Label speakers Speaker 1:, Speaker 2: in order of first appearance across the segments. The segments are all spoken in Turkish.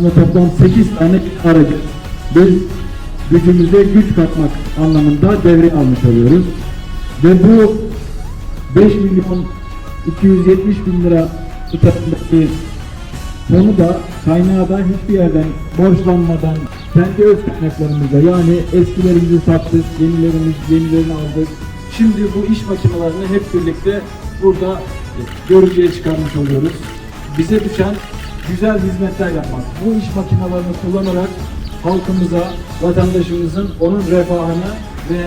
Speaker 1: Aslında toplam 8 tane aracı bir gücümüze güç katmak anlamında devreye almış oluyoruz. Ve bu 5 milyon 270 bin lira tutarındaki konu da kaynağı da hiçbir yerden borçlanmadan kendi öz kaynaklarımızla yani eskilerimizi sattık, yenilerimiz, yenilerini aldık. Şimdi bu iş makinelerini hep birlikte burada görücüye çıkarmış oluyoruz. Bize düşen güzel hizmetler yapmak. Bu iş makinelerini kullanarak halkımıza, vatandaşımızın onun refahını ve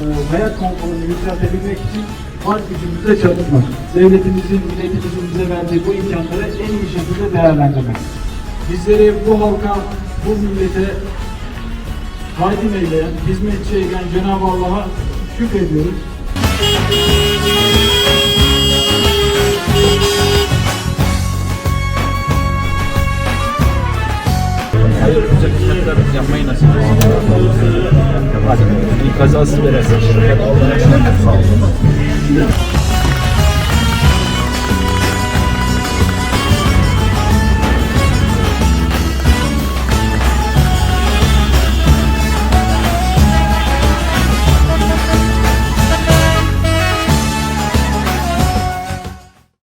Speaker 1: e, hayat konforunu yükseltebilmek için var gücümüzle çalışmak. Devletimizin, milletimizin bize verdiği bu imkanları en iyi şekilde değerlendirmek. Bizleri bu halka, bu millete hadim eyleyen, hizmetçi eyleyen Cenab-ı Allah'a şükrediyoruz.
Speaker 2: Hayır, güzel hizmetler yapmayı nasip etsin. Hadi, iyi kazasız belasız.